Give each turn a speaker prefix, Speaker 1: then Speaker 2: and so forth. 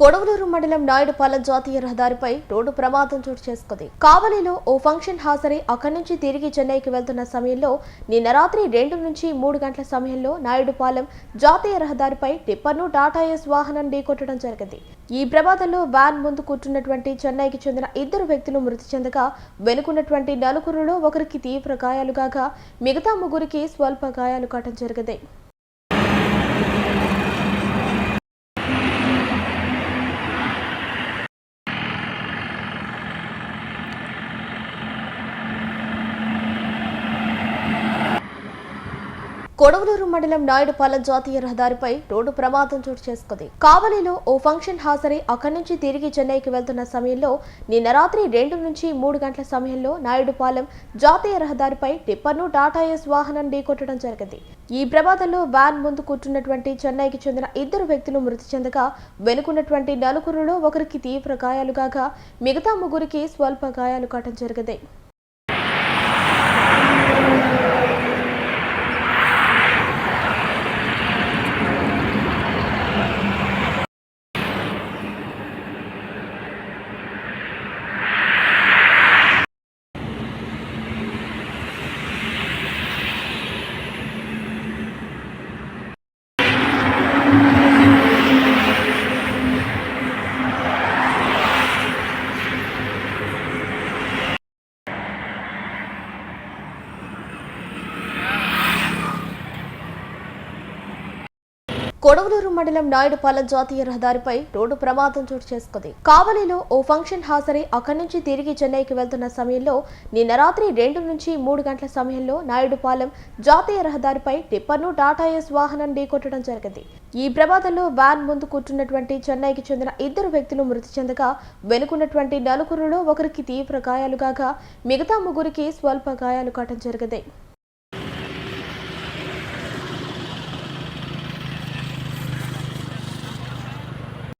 Speaker 1: కొడవలూరు మండలం నాయుడుపాలెం జాతీయ రహదారిపై రోడ్డు ప్రమాదం చోటు చేసుకుంది. కావలిలో ఓ ఫంక్షన్ హాజరై అక్కడి నుంచి తిరిగి చెన్నైకి వెళ్తున్న సమయంలో నిన్న రాత్రి రెండు నుంచి మూడు గంటల సమయంలో నాయుడుపాలెం జాతీయ రహదారిపై టిప్పర్ను టాటా ఎస్ వాహనం ఢీకొట్టడం జరిగింది. ఈ ప్రమాదంలో వ్యాన్ ముందు కూర్చున్నటువంటి చెన్నైకి చెందిన ఇద్దరు వ్యక్తులు మృతి చెందగా వెనుకున్నటువంటి నలుగురులో ఒకరికి తీవ్ర గాయాలు కాగా మిగతా ముగ్గురికి స్వల్ప గాయాలు కావడం జరిగింది. కొడవలూరు మండలం నాయుడుపాలెం జాతీయ రహదారిపై రోడ్డు ప్రమాదం చోటు చేసుకుంది. కావలిలో ఓ ఫంక్షన్ హాజరై అక్కడి నుంచి తిరిగి చెన్నైకి వెళ్తున్న సమయంలో నిన్న రాత్రి రెండు నుంచి మూడు గంటల సమయంలో నాయుడుపాలెం జాతీయ రహదారిపై టిప్పర్ను టాటా ఎస్ వాహనం ఢీకొట్టడం జరిగింది. ఈ ప్రమాదంలో వ్యాన్ ముందు కూర్చున్నటువంటి చెన్నైకి చెందిన ఇద్దరు వ్యక్తులు మృతి చెందగా వెనుకున్నటువంటి నలుగురులో ఒకరికి తీవ్ర గాయాలు కాగా మిగతా ముగ్గురికి స్వల్ప గాయాలు కావడం జరిగింది. కొడవలూరు మండలం నాయుడుపాలెం జాతీయ రహదారిపై రోడ్డు ప్రమాదం చోటు చేసుకుంది. కావలిలో ఓ ఫంక్షన్ హాజరై అక్కడి నుంచి తిరిగి చెన్నైకి వెళ్తున్న సమయంలో నిన్న రాత్రి రెండు నుంచి మూడు గంటల సమయంలో నాయుడుపాలెం జాతీయ రహదారిపై టిప్పర్ను టాటా ఎస్ వాహనం ఢీకొట్టడం జరిగింది. ఈ ప్రమాదంలో వ్యాన్ ముందు కూర్చున్నటువంటి చెన్నైకి చెందిన ఇద్దరు వ్యక్తులు మృతి చెందగా వెనుకున్నటువంటి నలుగురులో ఒకరికి తీవ్ర గాయాలు కాగా మిగతా ముగ్గురికి స్వల్ప గాయాలు కావడం జరిగింది.